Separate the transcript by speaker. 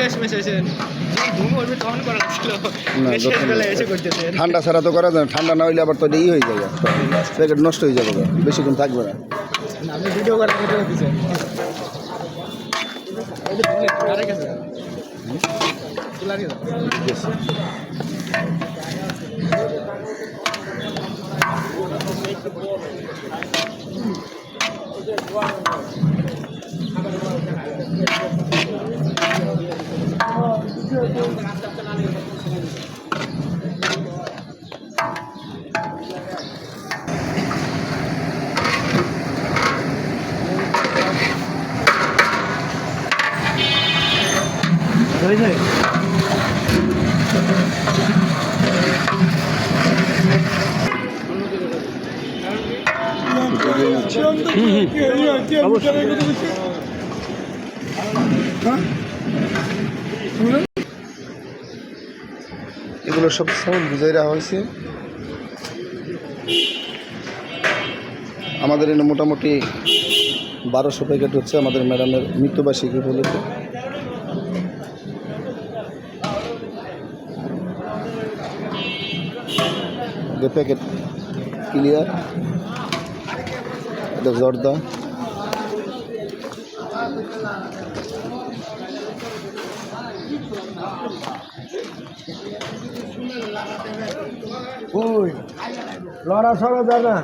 Speaker 1: শেষ মেশ এসে তখন করা লাগছিল
Speaker 2: ঠান্ডা ছাড়া তো করা যায়। ঠান্ডা না হইলে আবার তো ই হয়ে যাবে প্যাকেট নষ্ট হয়ে যাবে। বেশিক্ষণ থাকবে না।
Speaker 1: আপনি ভিডিও করার ভিডিও দিচ্ছেন কারে গেছে তোলা গেছে হয়েছে
Speaker 2: এগুলো সব সাউন্ড বুঝাই রাখা হয়েছে। আমাদের এখানে মোটামুটি বারোশো প্যাকেট হচ্ছে আমাদের ম্যাডামের মৃত্যুবার্ষিকী যে প্যাকেট ক্লিয়ার। জর্দা।
Speaker 1: ওই লড়া সরা যা না।